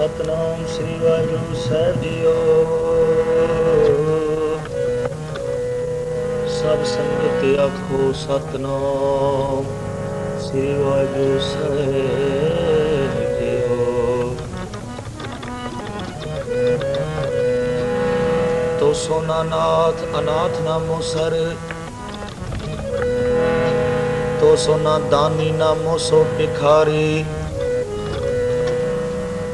ਸਤਨਾਮ ਸ੍ਰੀ ਵਾਹਿਗੁਰੂ ਸਾਹਿਬ ਜੀਓ। ਸਭ ਸੰਗਤ ਆਖੋ ਸਤਨਾਮ ਸ੍ਰੀ ਵਾਹਿਗੁਰੂ ਸਾਹਿਬ ਜੀਓ। ਤੋ ਸੋਨਾ ਨਾਥ, ਅਨਾਥ ਨਾਮੋ ਸਰ। ਤੋ ਸੋਨਾ ਦਾਨੀ ਨਾਮੋ ਸੋ ਭਿਖਾਰੀ।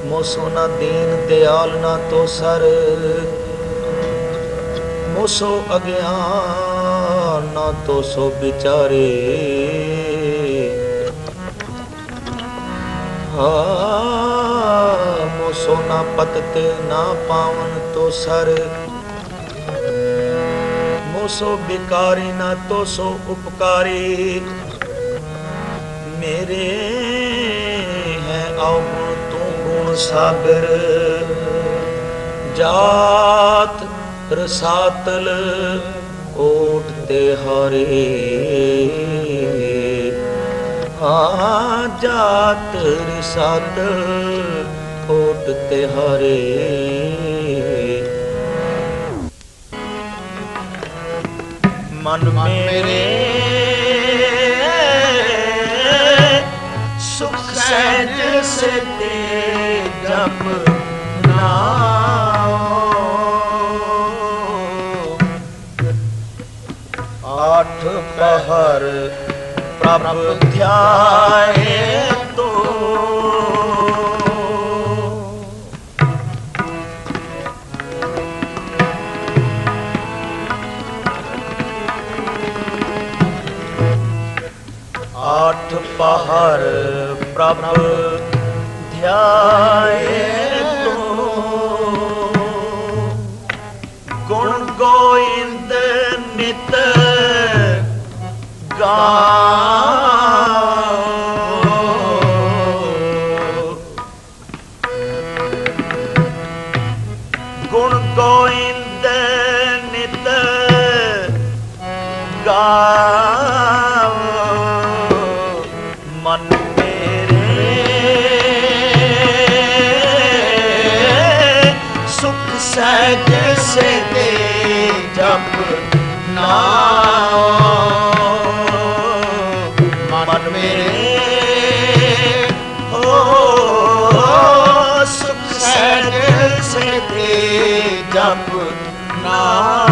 ਮੋਸੋ ਨਾ ਦੀਨ ਦਿਆਲ ਨਾ ਤੋ ਮੋਸੋ ਅਗਿਆਨ ਨਾ ਤੋ ਸੋ ਵਿਚਾਰੇ। ਹਾ, ਮੋਸੋ ਨਾ ਪਤਤ ਨਾ ਪਾਵਨ ਤੋ ਸਰ। ਮੋਸੋ ਬਿਕਾਰੀ ਨਾ ਤੋ ਸੋ ਉਪਕਾਰੀ। ਮੇਰੇ ਹੈ ਆਉ ਗੁਣ ਸਾਗਰ। ਜਾਤ ਰਸਾਤਲ ਓਟ ਤੇ ਹਰੇ। ਆ ਜਾਤ ਰਸਾਤਲ ਓਟ ਤੇ ਹਰੇ। ਮਨ ਮੇਰੇ ਸੁਖ ਸਹਿਜ ਸਤੇ ਜਪ ਨਾਮ ਆਠ ਪਹਰ ਪ੍ਰਭ ਧਿਆਏ ਤੋ। ਆਠ ਪਹਰ ਪ੍ਰਭ ਧਿਆਏ ਸਹਿਜ ਸੇ ਦੇ ਜਪ ਨਾਮ ਮਨ ਮੇਰੇ ਹੋ ਸੁਖ ਸਹਿਜ ਸੇ ਜਪ ਨਾਮ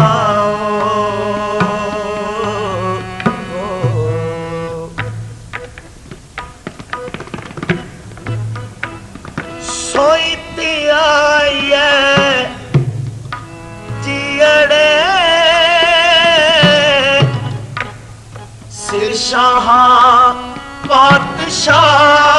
ਸਾਹ ਪਾਤਸ਼ਾਹ।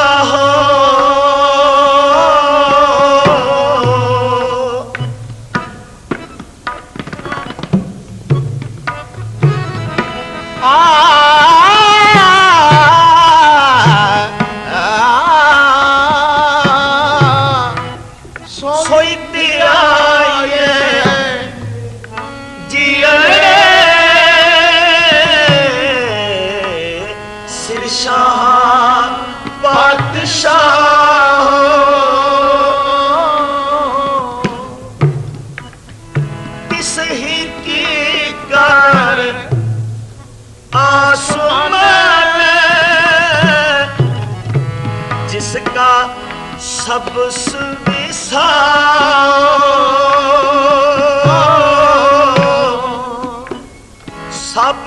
ਸਭ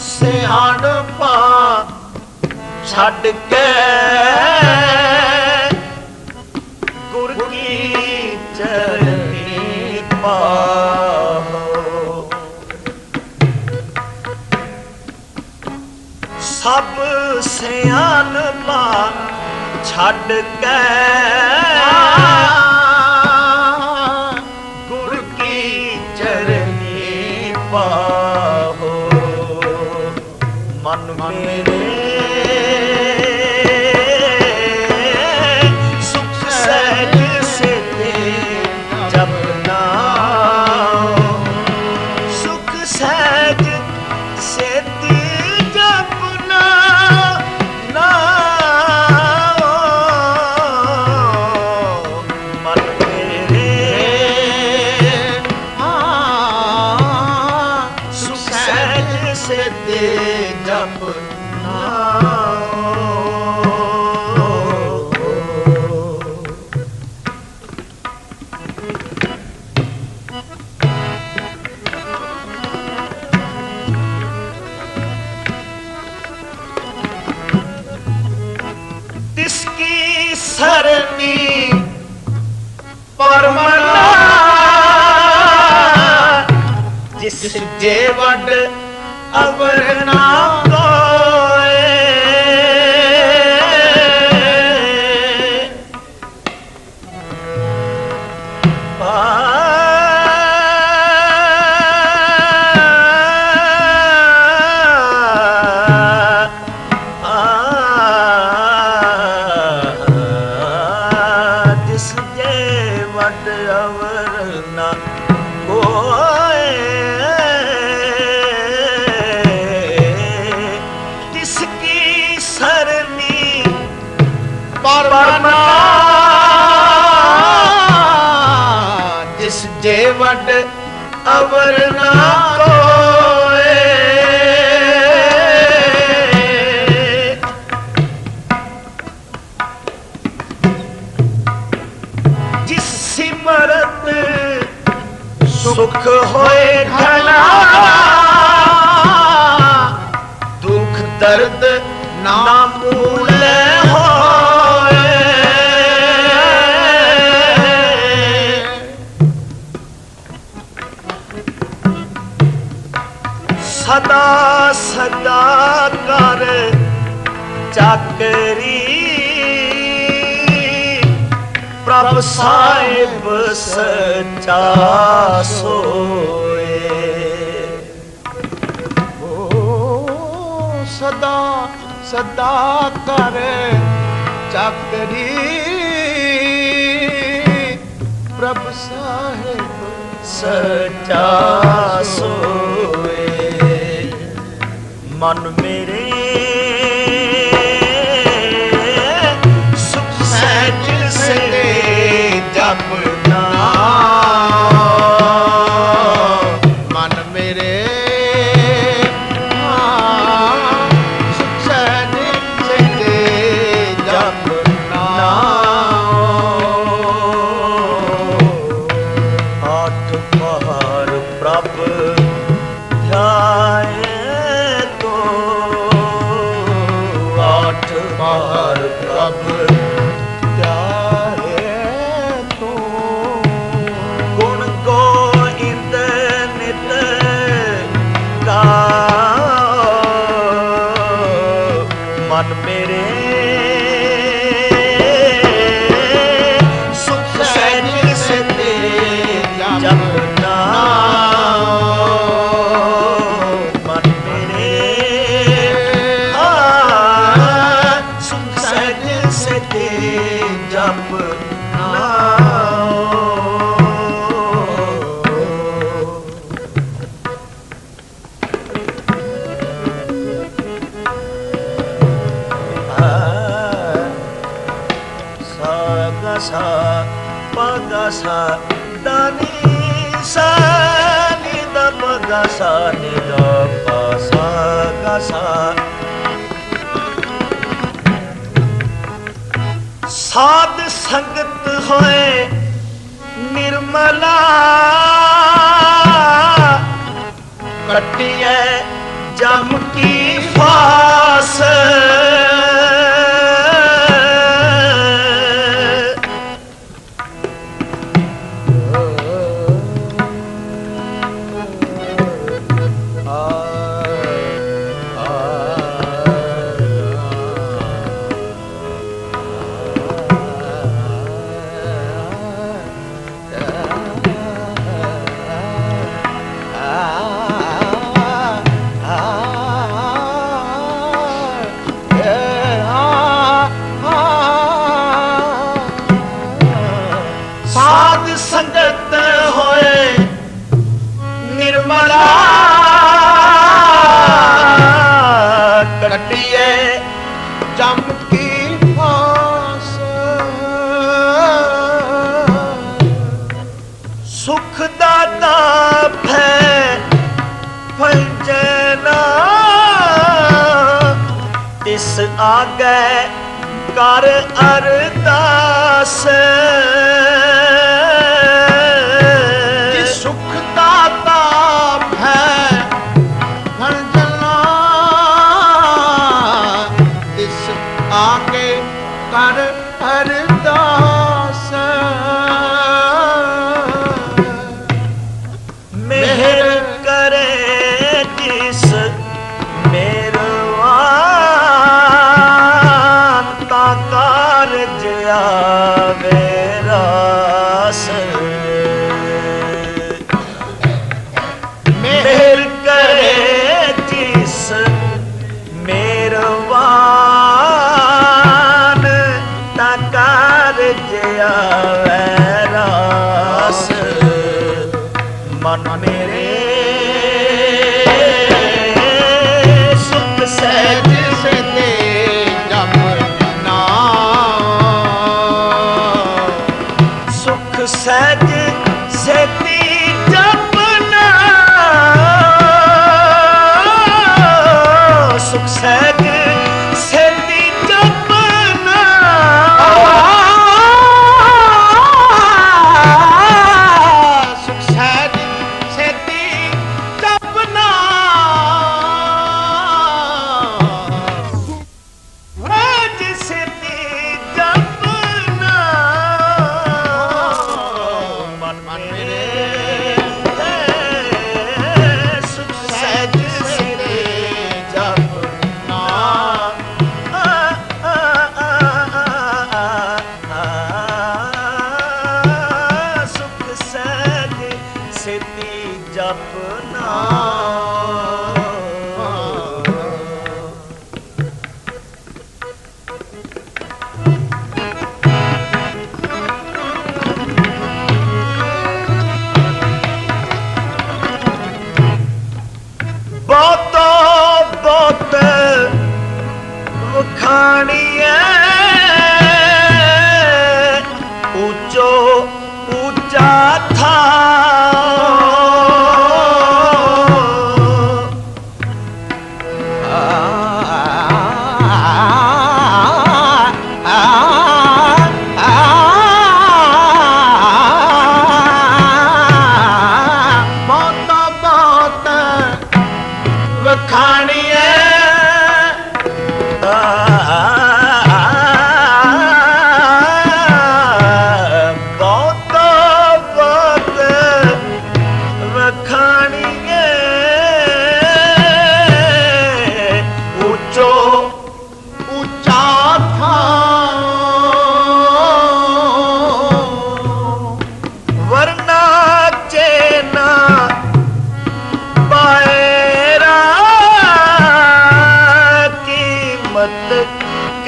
ਸਿਆਣਪਾ ਛੱਡ ਕੇ ਗੁਰ ਕੀ ਚਰਨੀ ਪਾਹੋ। ਸਭ ਸਿਆਣਪਾ ਛੱਡ ਕੇ ਗੁਰ ਕੀ ਮਨ ਮੇਰੇ ਸਿੱਧੇ ਜਪ ਨਾਮ ਅਵਰ ਨਾ ਪਰਮਨਾ ਜਿਸ ਜੇ ਵਡ ਅਵਰ ਨਾ ਕੋਏ। ਜਿਸ ਸਿਮਰਤ ਸੁਖ ਹੋਏ ਘਨਾ ਦੁਖ ਦਰਦ ਨਾ ਮੂਲੇ ਸਦਾ ਕਰ ਚੱਕਰੀ ਪ੍ਰਭ ਸਾਹਿਬ ਸਚਾ ਸੋਏ। ਓ ਸਦਾ ਸਦਾ ਕਰ ਚੱਕਰੀ ਪ੍ਰਭ ਸਾਹਿਬ ਸਚਾ ਸੋਏ। ਮਨ ਮੇਰੇ sa pa ga sa da ni sa ni da pa ga sa ni da pa sa ga sa ਸਾਧ ਸੰਗਤ ਹੋਏ ਨਿਰਮਲਾ ਕੱਟਿਐ ਜਮ ਕੀ ਫਾਸ ਸੰਗਤ ਹੋਏ ਨਿਰਮਲਾ ਕੱਟਿਏ ਜਮ ਕੀ ਫਾਸ। ਸੁਖ ਦਾਤਾ ਭੈ ਭੰਜਨਾ ਤਿਸ ਆਗੈ ਕਰ ਅਰਦਾਸ। had said the. Baby.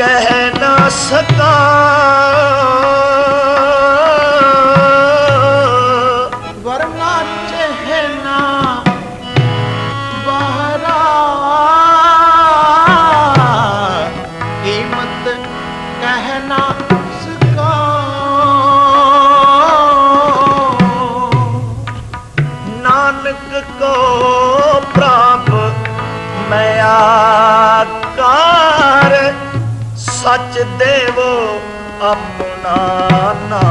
ਕਹਿ ਨਾ ਸਕਾ। ਵਰਨਾ ਚਹਿਨਾ ਬਹਰਾ। ਕੀਮਤ ਕਹਿ ਨਾਨਕ ਕੋ ਪ੍ਰਾਪ ਸੱਚ ਦੇਵੋ ਆਪਣਾ ਨਾਮ।